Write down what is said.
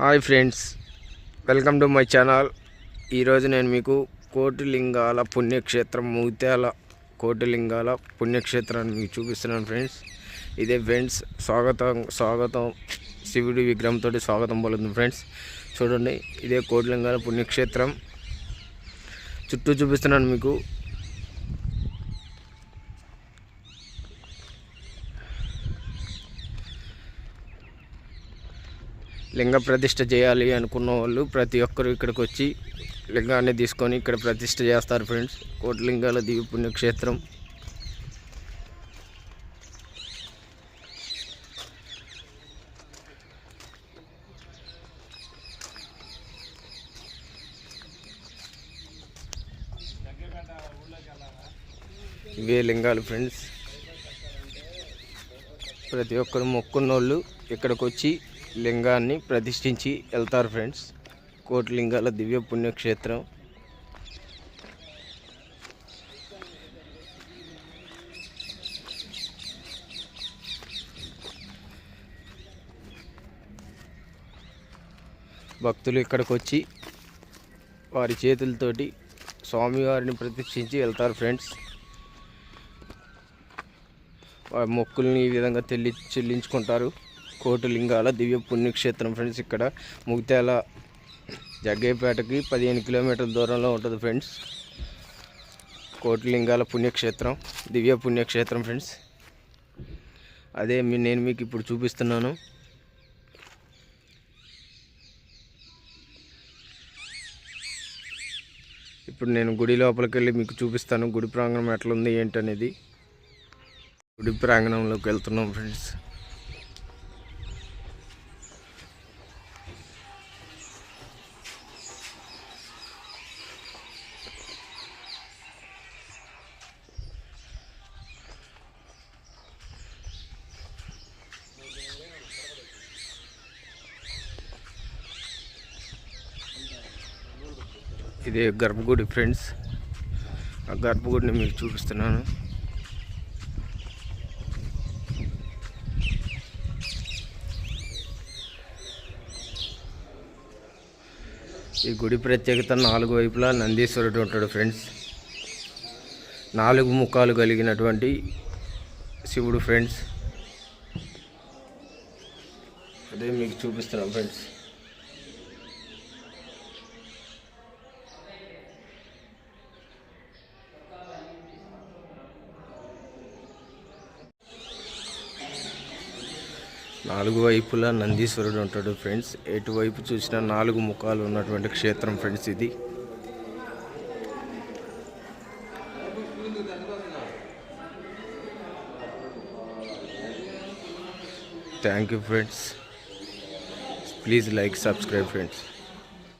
Hi friends welcome to my channel. ఈరోజు నేను మీకు కోటిలింగాల పుణ్యక్షేత్రం ముత్యాల కోటిలింగాల పుణ్యక్షేత్రాన్ని మీకు చూపిస్తున్నాను ఫ్రెండ్స్. ఇదే ఫ్రెండ్స్ స్వాగతం స్వాగతం శివుడి విగ్రహంతో స్వాగతం పలుకుతుంది ఫ్రెండ్స్. చూడండి ఇదే కోటిలింగాల పుణ్యక్షేత్రం. చుట్టూ చూపిస్తున్నాను మీకు లింగ ప్రతిష్ఠ చేయాలి అనుకున్న వాళ్ళు ప్రతి ఒక్కరు ఇక్కడికి వచ్చి లింగాన్ని తీసుకొని ఇక్కడ ప్రతిష్ట చేస్తారు ఫ్రెండ్స్. కోటిలింగాల దివి పుణ్యక్షేత్రం. ఇవే లింగాలు ఫ్రెండ్స్. ప్రతి ఒక్కరు మొక్కున్నోళ్ళు ఇక్కడికి వచ్చి లింగాన్ని ప్రతిష్ఠించి వెళ్తారు ఫ్రెండ్స్. కోటి లింగాల దివ్య పుణ్యక్షేత్రం. భక్తులు ఇక్కడికి వచ్చి వారి చేతులతోటి స్వామివారిని ప్రతిష్ఠించి వెళ్తారు ఫ్రెండ్స్. వారి మొక్కుల్ని ఈ విధంగా తెల్లి చెల్లించుకుంటారు. కోటిలింగాల దివ్య పుణ్యక్షేత్రం. ఫ్రెండ్స్ ఇక్కడ ముగిత్యాల జగ్గయ్యపేటకి పదిహేను కిలోమీటర్ల దూరంలో ఉంటుంది ఫ్రెండ్స్. కోటిలింగాల పుణ్యక్షేత్రం దివ్య పుణ్యక్షేత్రం ఫ్రెండ్స్. అదే మీ నేను మీకు ఇప్పుడు చూపిస్తున్నాను. ఇప్పుడు నేను గుడి లోపలికి వెళ్ళి మీకు చూపిస్తాను. గుడి ప్రాంగణం ఎట్లుంది ఏంటనేది. గుడి ప్రాంగణంలోకి వెళ్తున్నాం ఫ్రెండ్స్. ఇది గర్భగుడి ఫ్రెండ్స్. ఆ గర్భగుడిని మీకు చూపిస్తున్నాను. ఈ గుడి ప్రత్యేకత నాలుగు వైపులా నందీశ్వరుడు ఉంటాడు ఫ్రెండ్స్. నాలుగు ముఖాలు కలిగినటువంటి శివుడు ఫ్రెండ్స్. అదే మీకు చూపిస్తున్నాం ఫ్రెండ్స్. నాలుగు వైపులా నందీశ్వరుడు ఉంటాడు ఫ్రెండ్స్. ఎటువైపు చూసినా నాలుగు ముఖాలు ఉన్నటువంటి క్షేత్రం ఫ్రెండ్స్ ఇది. Thank you friends please like subscribe friends